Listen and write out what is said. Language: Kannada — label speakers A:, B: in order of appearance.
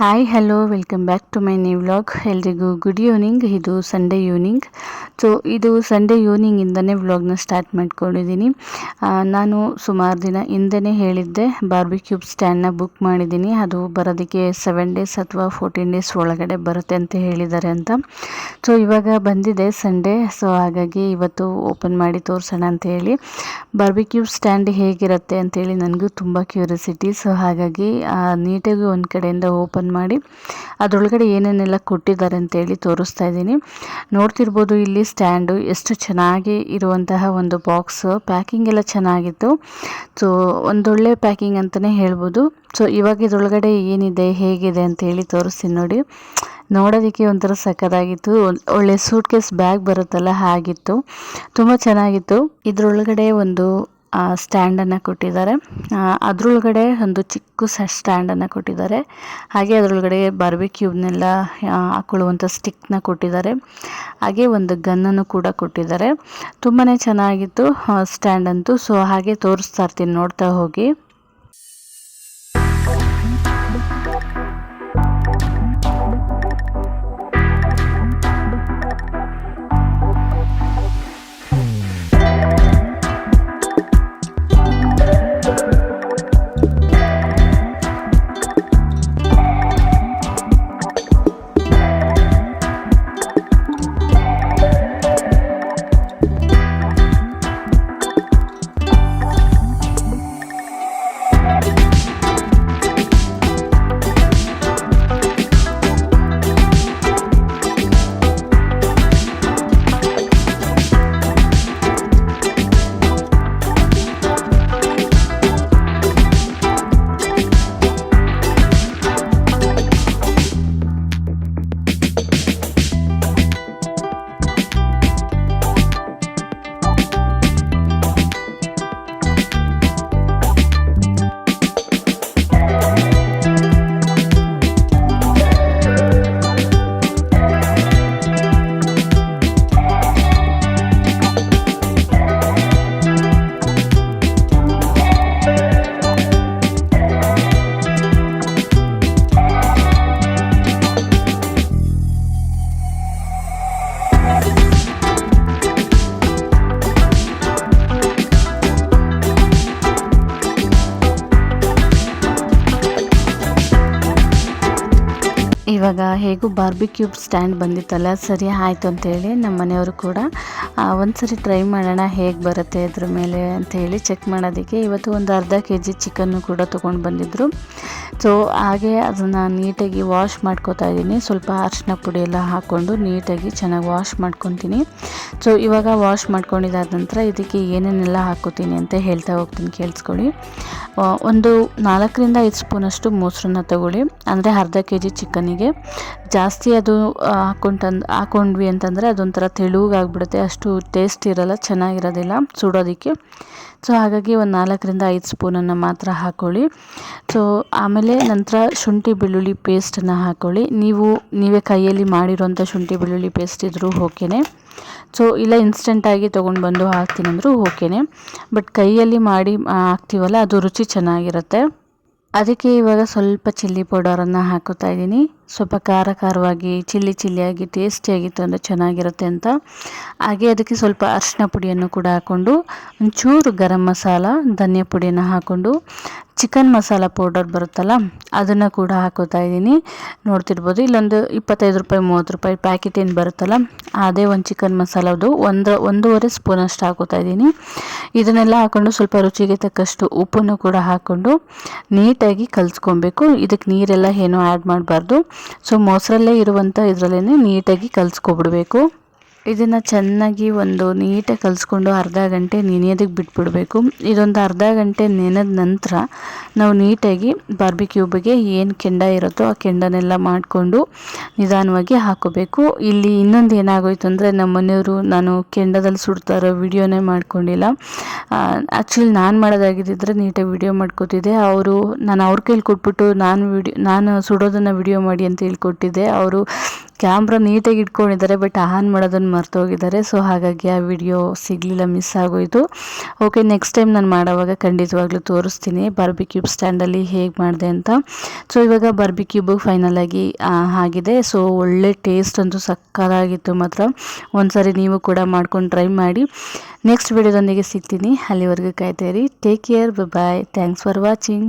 A: Hi hello welcome back to my new vlog ಎಲ್ರಿಗೂ ಗುಡ್ ಈವ್ನಿಂಗ್ ಇದು ಸಂಡೇ ಈವ್ನಿಂಗ್ ಸೊ ಇದು ಸಂಡೇ ಈವ್ನಿಂಗಿಂದನೇ ವ್ಲಾಗ್ನ ಸ್ಟಾರ್ಟ್ ಮಾಡ್ಕೊಂಡಿದ್ದೀನಿ. ನಾನು ಸುಮಾರು ದಿನ ಹಿಂದೆನೇ ಹೇಳಿದ್ದೆ ಬಾರ್ಬಿಕ್ಯೂಬ್ ಸ್ಟ್ಯಾಂಡ್ನ ಬುಕ್ ಮಾಡಿದ್ದೀನಿ. ಅದು ಬರೋದಕ್ಕೆ ಸೆವೆನ್ ಡೇಸ್ ಅಥವಾ ಫೋರ್ಟೀನ್ ಡೇಸ್ ಒಳಗಡೆ ಬರುತ್ತೆ ಅಂತ ಹೇಳಿದ್ದಾರೆ ಅಂತ. ಸೊ ಇವಾಗ ಬಂದಿದೆ ಸಂಡೇ ಸೊ ಹಾಗಾಗಿ ಇವತ್ತು ಓಪನ್ ಮಾಡಿ ತೋರಿಸೋಣ ಅಂತ ಹೇಳಿ. ಬಾರ್ಬಿಕ್ಯೂಬ್ ಸ್ಟ್ಯಾಂಡ್ ಹೇಗಿರುತ್ತೆ ಅಂತೇಳಿ ನನಗೂ ತುಂಬ ಕ್ಯೂರಿಯಾಸಿಟಿ ಸೊ ಹಾಗಾಗಿ ನೀಟಾಗಿ ಒಂದು ಕಡೆಯಿಂದ ಓಪನ್ ಮಾಡಿ. ಅದರೊಳಗಡೆ ಏನೇನೆಲ್ಲ ಕೊಟ್ಟಿದ್ದಾರೆ ಅಂತೇಳಿ ತೋರಿಸ್ತಾ ಇದ್ದೀನಿ. ನೋಡ್ತಿರ್ಬೋದು ಇಲ್ಲಿ ಸ್ಟ್ಯಾಂಡು ಎಷ್ಟು ಚೆನ್ನಾಗಿ ಇರುವಂತಹ ಒಂದು ಬಾಕ್ಸ್. ಪ್ಯಾಕಿಂಗ್ ಎಲ್ಲ ಚೆನ್ನಾಗಿತ್ತು. ಸೊ, ಒಂದೊಳ್ಳೆ ಪ್ಯಾಕಿಂಗ್ ಅಂತಲೇ ಹೇಳ್ಬೋದು. ಸೊ, ಇವಾಗ ಇದರೊಳಗಡೆ ಏನಿದೆ, ಹೇಗಿದೆ ಅಂತ ಹೇಳಿ ತೋರಿಸ್ತೀನಿ ನೋಡಿ. ನೋಡೋದಕ್ಕೆ ಒಂಥರ ಸಕ್ಕದಾಗಿತ್ತು ಒಳ್ಳೆ ಸೂಟ್ ಕೇಸ್ ಬ್ಯಾಗ್ ಬರುತ್ತಲ್ಲ, ಹಾಗಿತ್ತು. ತುಂಬ ಚೆನ್ನಾಗಿತ್ತು. ಇದರೊಳಗಡೆ ಒಂದು ಸ್ಟ್ಯಾಂಡನ್ನು ಕೊಟ್ಟಿದ್ದಾರೆ. ಅದರೊಳಗಡೆ ಒಂದು ಚಿಕ್ಕ ಸ್ಟ್ಯಾಂಡನ್ನು ಕೊಟ್ಟಿದ್ದಾರೆ. ಹಾಗೆ ಅದರೊಳಗಡೆ ಬಾರ್ಬಿಕ್ಯೂಬ್ನೆಲ್ಲ ಹಾಕೊಳ್ಳುವಂಥ ಸ್ಟಿಕ್ನ ಕೊಟ್ಟಿದ್ದಾರೆ. ಹಾಗೆ ಒಂದು ಗನ್ನನ್ನು ಕೂಡ ಕೊಟ್ಟಿದ್ದಾರೆ. ತುಂಬಾ ಚೆನ್ನಾಗಿತ್ತು ಸ್ಟ್ಯಾಂಡ್ ಅಂತೂ ಸೊ ಹಾಗೆ ತೋರಿಸ್ತಾ ಇರ್ತೀನಿ, ನೋಡ್ತಾ ಹೋಗಿ. ಇವಾಗ ಹೇಗೂ ಬಾರ್ಬಿಕ್ಯೂಬ್ ಸ್ಟ್ಯಾಂಡ್ ಬಂದಿತ್ತಲ್ಲ, ಸರಿ ಆಯಿತು ಅಂತೇಳಿ ನಮ್ಮ ಮನೆಯವರು ಕೂಡ ಒಂದು ಒಂದ್ಸರಿ ಟ್ರೈ ಮಾಡೋಣ ಹೇಗೆ ಬರುತ್ತೆ ಅದ್ರ ಮೇಲೆ ಅಂತ ಹೇಳಿ ಚೆಕ್ ಮಾಡೋದಕ್ಕೆ ಇವತ್ತು ಒಂದು ಅರ್ಧ ಕೆ ಜಿ ಚಿಕನ್ನು ಕೂಡ ತೊಗೊಂಡು ಬಂದಿದ್ದರು ಸೊ ಹಾಗೆ ಅದನ್ನು ನೀಟಾಗಿ ವಾಶ್ ಮಾಡ್ಕೋತಾ ಇದ್ದೀನಿ ಸ್ವಲ್ಪ ಅರಿಶಿನ ಪುಡಿ ಎಲ್ಲ ಹಾಕ್ಕೊಂಡು ನೀಟಾಗಿ ಚೆನ್ನಾಗಿ ವಾಶ್ ಮಾಡ್ಕೊತೀನಿ. ಸೊ ಇವಾಗ ವಾಶ್ ಮಾಡ್ಕೊಂಡಿದ್ದಾದ ನಂತರ ಇದಕ್ಕೆ ಏನೇನೆಲ್ಲ ಹಾಕೋತೀನಿ ಅಂತ ಹೇಳ್ತಾ ಹೋಗ್ತೀನಿ, ಕೇಳಿಸ್ಕೊಳ್ಳಿ. ಒಂದು ನಾಲ್ಕರಿಂದ ಐದು ಸ್ಪೂನಷ್ಟು ಮೊಸರನ್ನ ತಗೊಳ್ಳಿ. ಅಂದರೆ ಅರ್ಧ ಕೆ ಜಿ ಚಿಕನ್ನಿಗೆ ಜಾಸ್ತಿ ಅದು ಹಾಕೊಂಡು ತಂದು ಹಾಕೊಂಡ್ವಿ ಅಂತಂದರೆ ಅದೊಂಥರ ತೆಳುಗಾಗ್ಬಿಡುತ್ತೆ. ಅಷ್ಟು ಟೇಸ್ಟ್ ಇರಲ್ಲ, ಚೆನ್ನಾಗಿರೋದಿಲ್ಲ ಸುಡೋದಕ್ಕೆ. ಸೊ ಹಾಗಾಗಿ ಒಂದು ನಾಲ್ಕರಿಂದ ಐದು ಸ್ಪೂನನ್ನು ಮಾತ್ರ ಹಾಕ್ಕೊಳ್ಳಿ ಸೊ ಆಮೇಲೆ ನಂತರ ಶುಂಠಿ ಬೆಳ್ಳುಳ್ಳಿ ಪೇಸ್ಟನ್ನು ಹಾಕ್ಕೊಳ್ಳಿ ನೀವು, ನೀವೇ ಕೈಯಲ್ಲಿ ಮಾಡಿರೋಂಥ ಶುಂಠಿ ಬೆಳ್ಳುಳ್ಳಿ ಪೇಸ್ಟ್ ಇದ್ದರೂ ಓಕೆನೇ. ಸೊ ಇಲ್ಲ ಇನ್ಸ್ಟೆಂಟಾಗಿ ತೊಗೊಂಡು ಬಂದು ಹಾಕ್ತೀನಿ ಅಂದರೂ ಓಕೆನೇ. ಬಟ್ ಕೈಯಲ್ಲಿ ಮಾಡಿ ಹಾಕ್ತೀವಲ್ಲ, ಅದು ರುಚಿ ಚೆನ್ನಾಗಿರುತ್ತೆ. ಅದಕ್ಕೆ ಇವಾಗ ಸ್ವಲ್ಪ ಚಿಲ್ಲಿ ಪೌಡರನ್ನು ಹಾಕೋತಾ ಇದ್ದೀನಿ. ಸ್ವಲ್ಪ ಖಾರ ಖಾರವಾಗಿ, ಚಿಲ್ಲಿ ಚಿಲ್ಲಿಯಾಗಿ ಟೇಸ್ಟಿಯಾಗಿತ್ತು ಅಂದರೆ ಚೆನ್ನಾಗಿರುತ್ತೆ ಅಂತ. ಹಾಗೆ ಅದಕ್ಕೆ ಸ್ವಲ್ಪ ಅರಿಶಿನ ಪುಡಿಯನ್ನು ಕೂಡ ಹಾಕ್ಕೊಂಡು ಒಂಚೂರು ಗರಂ ಮಸಾಲ, ಧನಿಯಾ ಪುಡಿಯನ್ನು ಹಾಕ್ಕೊಂಡು ಚಿಕನ್ ಮಸಾಲ ಪೌಡರ್ ಬರುತ್ತಲ್ಲ, ಅದನ್ನು ಕೂಡ ಹಾಕೋತಾ ಇದ್ದೀನಿ. ನೋಡ್ತಿರ್ಬೋದು, ಇಲ್ಲೊಂದು ಇಪ್ಪತ್ತೈದು ರೂಪಾಯಿ, ಮೂವತ್ತು ರೂಪಾಯಿ ಪ್ಯಾಕೆಟ್ ಏನು ಬರುತ್ತಲ್ಲ, ಅದೇ ಒಂದು ಚಿಕನ್ ಮಸಾಲದು ಒಂದು ಒಂದೂವರೆ ಸ್ಪೂನಷ್ಟು ಹಾಕೋತಾ ಇದ್ದೀನಿ. ಇದನ್ನೆಲ್ಲ ಹಾಕ್ಕೊಂಡು ಸ್ವಲ್ಪ ರುಚಿಗೆ ತಕ್ಕಷ್ಟು ಉಪ್ಪನ್ನು ಕೂಡ ಹಾಕ್ಕೊಂಡು ನೀಟಾಗಿ ಕಲಿಸ್ಕೊಬೇಕು. ಇದಕ್ಕೆ ನೀರೆಲ್ಲ ಏನೂ ಆ್ಯಡ್ ಮಾಡಬಾರ್ದು. ಸೊ ಮೊಸರಲ್ಲೇ ಇರುವಂಥ ಇದರಲ್ಲೇ ನೀಟಾಗಿ ಕಲಿಸ್ಕೊಬಿಡ್ಬೇಕು. ಇದನ್ನು ಚೆನ್ನಾಗಿ ಒಂದು ನೀಟಾಗಿ ಕಲಿಸ್ಕೊಂಡು ಅರ್ಧ ಗಂಟೆ ನೆನೆಯೋದಕ್ಕೆ ಬಿಟ್ಬಿಡಬೇಕು. ಇದೊಂದು ಅರ್ಧ ಗಂಟೆ ನೆನೆದ ನಂತರ ನಾವು ನೀಟಾಗಿ ಬಾರ್ಬಿಕ್ಯೂಬಿಗೆ ಏನು ಕೆಂಡ ಇರುತ್ತೋ ಆ ಕೆಂಡನೆಲ್ಲ ಮಾಡಿಕೊಂಡು ನಿಧಾನವಾಗಿ ಹಾಕೋಬೇಕು. ಇಲ್ಲಿ ಇನ್ನೊಂದು ಏನಾಗೋಯ್ತು ಅಂದರೆ ನಮ್ಮ ಮನೆಯವರು ನಾನು ಕೆಂಡದಲ್ಲಿ ಸುಡ್ತಾ ಇರೋ ವಿಡಿಯೋನೇ ಮಾಡ್ಕೊಂಡಿಲ್ಲ. ಆ್ಯಕ್ಚುಲಿ ನಾನು ಮಾಡೋದಾಗಿದ್ದಿದ್ರೆ ನೀಟಾಗಿ ವಿಡಿಯೋ ಮಾಡ್ಕೋತಿದ್ದೆ. ಅವರು ನಾನು ಅವ್ರ ಕೈಲಿ ಕೊಟ್ಬಿಟ್ಟು ನಾನು ವಿಡಿಯೋ ನಾನು ಸುಡೋದನ್ನು ವಿಡಿಯೋ ಮಾಡಿ ಅಂತ ಹೇಳ್ಕೊಟ್ಟಿದ್ದೆ. ಅವರು ಕ್ಯಾಮ್ರಾ ನೀಟಾಗಿ ಇಟ್ಕೊಂಡಿದ್ದಾರೆ ಬಟ್ ಆನ್ ಮಾಡೋದನ್ನು ಮರ್ತೋಗಿದ್ದಾರೆ. ಸೊ ಹಾಗಾಗಿ ಆ ವಿಡಿಯೋ ಸಿಗಲಿಲ್ಲ ಮಿಸ್ ಆಗೋಯಿತು. ಓಕೆ ನೆಕ್ಸ್ಟ್ ಟೈಮ್ ನಾನು ಮಾಡೋವಾಗ ಖಂಡಿತವಾಗ್ಲೂ ತೋರಿಸ್ತೀನಿ. ಬಾರ್ಬಿಕ್ಯೂಬ್ ಸ್ಟ್ಯಾಂಡಲ್ಲಿ ಹೇಗೆ ಮಾಡಿದೆ ಅಂತ. ಸೊ ಇವಾಗ ಬಾರ್ಬಿಕ್ಯೂಬು ಫೈನಲ್ ಆಗಿ ಆಗಿದೆ. ಸೊ ಒಳ್ಳೆ ಟೇಸ್ಟ್ ಅಂತೂ ಸಕ್ಕತ್ತಾಗಿತ್ತು ಮಾತ್ರ. ಒಂದ್ಸರಿ ನೀವು ಕೂಡ ಮಾಡ್ಕೊಂಡು ಟ್ರೈ ಮಾಡಿ. ನೆಕ್ಸ್ಟ್ ವಿಡಿಯೋದೊಂದಿಗೆ ಸಿಗ್ತೀನಿ. ಅಲ್ಲಿವರೆಗೂ ಕಾಯ್ತಾ ಇರಿ. Take care bye thanks for watching